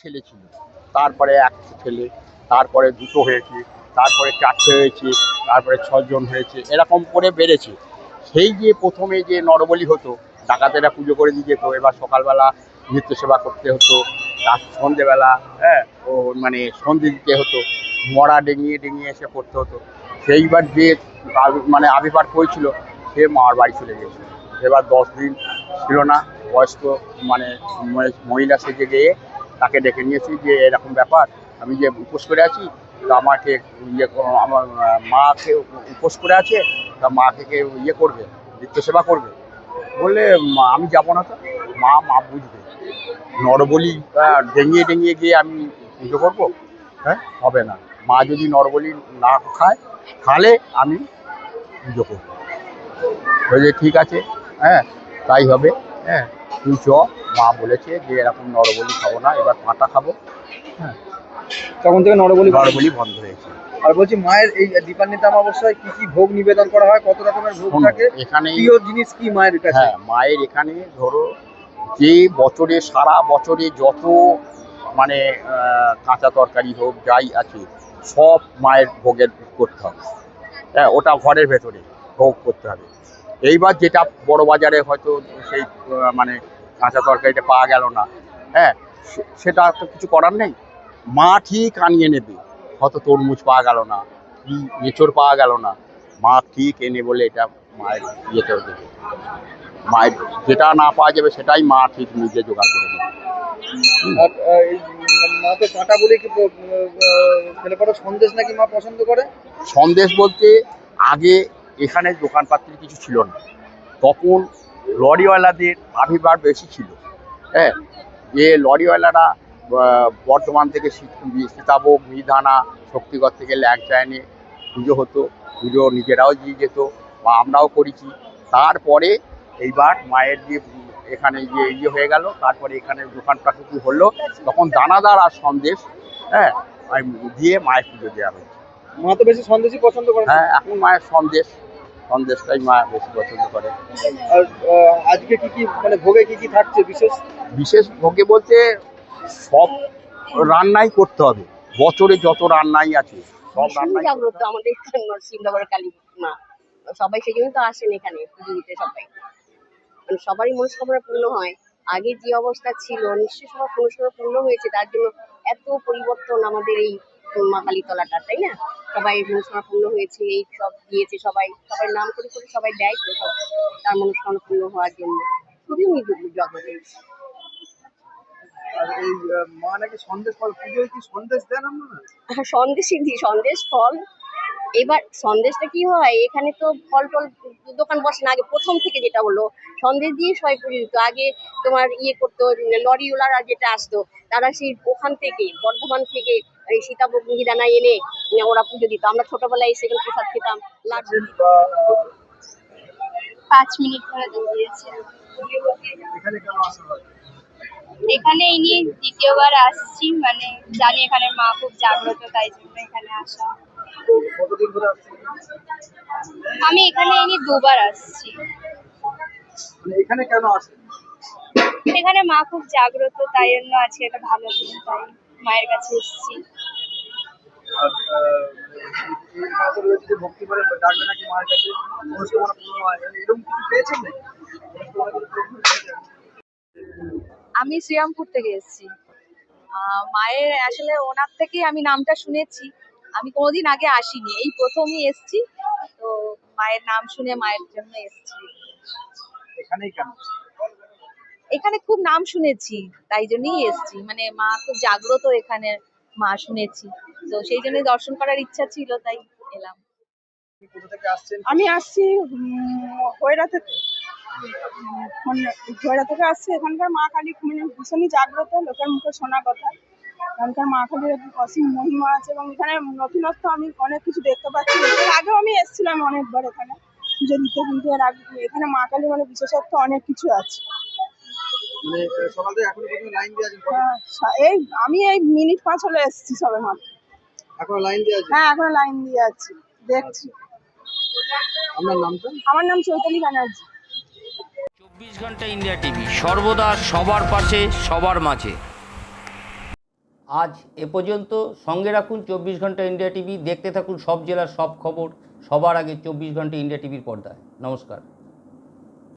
ছেলে ছিল। তারপরে এক ছেলে, তারপরে দুটো হয়েছে, তারপরে চারটে হয়েছে, তারপরে ছজন হয়েছে, এরকম করে বেড়েছে। সেই যে প্রথমে যে নরবলি হতো, ডাকাতেরা পুজো করে দিয়ে যেত, এবার সকালবেলা নিত্য সেবা করতে হতো, রাত সন্ধেবেলা হ্যাঁ ও মানে সন্ধে দিতে হতো, মরা ডেঙিয়ে ডেঙিয়ে এসে করতে হতো। সেইবার যে মানে আবির্ভাব হয়েছিল, সে মার বাড়ি চলে গিয়েছিল এবার দশ দিন ছিল না, বয়স্ক মানে মহিলা সেজে গিয়ে তাকে ডেকে নিয়েছি যে এরকম ব্যাপার আমি যে উপোস করে আছি তো আমাকে ইয়ে আমার মাকে উপোস করে আছে তা মাকে কে ইয়ে করবে নিত্য সেবা করবে। বললে "মা, আমি যাব না তো। মা মা বুঝবে। নরবলি ডেঙিয়ে ডেঙিয়ে গিয়ে আমি পুজো করব? হ্যাঁ হবে না। মা যদি নরবলি না খায় খালে আমি পুজো করব। বলছে ঠিক আছে। হ্যাঁ তাই হবে। হ্যাঁ তুই চ। মা বলেছে যে এরকম নরবলি খাব না এবার পাঁটা খাব। হ্যাঁ। তখন থেকে নরবলি নরবলি বন্ধ হয়েছে। আর বলছি মায়ের এই দীপান্বিতা অমাবস্যায় কি কি ভোগ নিবেদন করা হয়? কত রকমের ভোগ থাকে? এখানে প্রিয় জিনিস কি মায়ের কাছে? হ্যাঁ মায়ের এখানে ধরো যে বছরে সারা বছরে যত মানে কাঁচা তরকারি হোক যাই আছে সব মায়ের ভোগের করতে হবে। হ্যাঁ ওটা ঘরের ভেতরে ভোগ করতে হবে। এইবার যেটা বড় বাজারে হয়তো সেই মানে কাঁচা তরকারিটা পাওয়া গেল না। হ্যাঁ সেটা তো কিছু করার নেই। মা ঠিক আনিয়ে নেবে। হয়তো তরমুজ পাওয়া গেল না কি এঁচড় পাওয়া গেল না। মা ঠিক এনে বলে এটা মায়ের ইয়েতে দেবে। মায়ের যেটা না পাওয়া যাবে সেটাই মা ঠিক নিজে জোগাড় করে দেবে কাঁটা বলে কি সন্দেশ নাকি মা পছন্দ করে? সন্দেশ বলতে আগে এখানে দোকানপাত্রের কিছু ছিল না। তখন লরিওয়ালাদের আবির্ভাব বেশি ছিল। হ্যাঁ যে লরিওয়ালারা আহ, বর্ধমান থেকে সীতাভোগ মিধানা শক্তিগড় থেকে ল্যাংচা এনে পুজো হতো পুজো নিজেরাও দিয়ে যেত বা আমরাও করেছি। তারপরে এইবার মায়ের যে এখানে যে ইয়ে হয়ে গেল তারপরে এখানে দোকানপাট কি হলো তখন দানাদার আর সন্দেশ হ্যাঁ দিয়ে মায়ের পুজো দেওয়া হয়েছে। মা তো বেশি সন্দেশই পছন্দ করে হ্যাঁ এখন মায়ের সন্দেশ। সন্দেশটাই মা বেশি পছন্দ করে। আর আজকে কি কি মানে ভোগে কি কি থাকছে বিশেষ? বিশেষ ভোগে বলতে সব রান্নাই করতে হবে। বছরে যত রান্নাই আছে সব রান্নাই জাগ্রত আমাদের নরসিংহনগরের কালী মা। সবাই সেই জন্য তো আসেন এখানে পুজো দিতে সবাই। মানে সবারই মনস্কামনা পূর্ণ হয়। আগে যে অবস্থা ছিল নিশ্চয়ই সবার মনস্কামনা পূর্ণ হয়েছে। তার জন্য এত পরিবর্তন আমাদের এই মা কালীতলাটা তাই না? সবাই মনস্কামনা পূর্ণ হয়েছে এই সব দিয়েছে সবাই। সবাই নাম করে করে সবাই দেয় তো সব তার মনস্কামনা পূর্ণ হওয়ার জন্য। খুবই জগতে। দেন সন্দেশই দিই সন্দেশ ফল। এবার সন্দেশটা কি হয়? এখানে তো ফল টল দোকান বসে না আগে প্রথম থেকে যেটা হলো সন্দেশ দিয়ে সবাই পুজো দিত। আগে তোমার ইয়ে করতো লরিওয়ালারা যেটা আসতো তারা সেই ওখান থেকে বর্ধমান থেকে এই সীতাভোগ মিহিদানা এনে ওরা পুজো দিত। আমরা ছোটবেলায় সেখানে প্রসাদ খেতাম লাড্ডু পাঁচ মিনিট ধরে দাঁড়িয়েছে। এখানে এই নিয়ে দ্বিতীয়বার আসছি মানে জানি এখানে মা খুব জাগ্রত তাই জন্য এখানে আসা। আমি এখানে এই নিয়ে দুবার আসছি। মানে এখানে কেন আসে? এখানে মা খুব জাগ্রত তাই জন্য আজকে একটা ভালো দিন তাই মায়ের কাছে এসেছি। আর আহ, এই এখানে তো রয়েছে যে ভক্তি করে ডাকবে নাকি মায়ের কাছে মনস্কামনা পূর্ণ হয় এরকম কিছু পেয়েছেন নাকি? মনস্কামনা কিছু পূর্ণ হয়েছে? আমি শ্রীরামপুর থেকে এসেছি। মায়ের আসলে ওনার থেকেই আমি নামটা শুনেছি। আমি কোনোদিন আগে আসিনি এই প্রথমই এসেছি। তো মায়ের নাম শুনে মায়ের জন্য এসেছি। এখানেই কেন? এখানে খুব নাম শুনেছি তাই জন্যই এসেছি। মানে মা খুব জাগ্রত এখানে মা শুনেছি। তো সেই জন্যই দর্শন করার ইচ্ছা ছিল তাই এলাম। আপনি কোথা থেকে আসছেন? আমি আসছি উম, হয়রা থেকে। হয়রা থেকে আসছি। এখানকার মা কালী মানে ভীষণই জাগ্রত লোকের মুখে শোনা কথা। এখানকার মা কালীর অসীম মহিমা আছে এবং এখানে নতুনত্ব আমি অনেক কিছু দেখতে পাচ্ছি। এর আগেও আমি এসেছিলাম অনেকবার এখানে। পুজো দিতে কিন্তু এর আগে এখানে মা কালী মানে বিশেষত্ব অনেক কিছু আছে। মানে হ্যাঁ, এই আমি এই মিনিট পাঁচ হলে এসেছি সবে মাত্র। এখনও লাইন দিয়ে আছে হ্যাঁ এখনও লাইন দিয়ে আছি। দেখছি। আপনার নামটা? আমার নাম চৈতালি ব্যানার্জি। চব্বিশ ঘণ্টা ইন্ডিয়া টিভি সর্বদা সবার পাশে সবার মাঝে। আজ এ পর্যন্ত সঙ্গে রাখুন চব্বিশ ঘণ্টা ইন্ডিয়া টিভি দেখতে থাকুন সব জেলার সব খবর সবার আগে চব্বিশ ঘণ্টা ইন্ডিয়া টিভির পর্দায়। নমস্কার।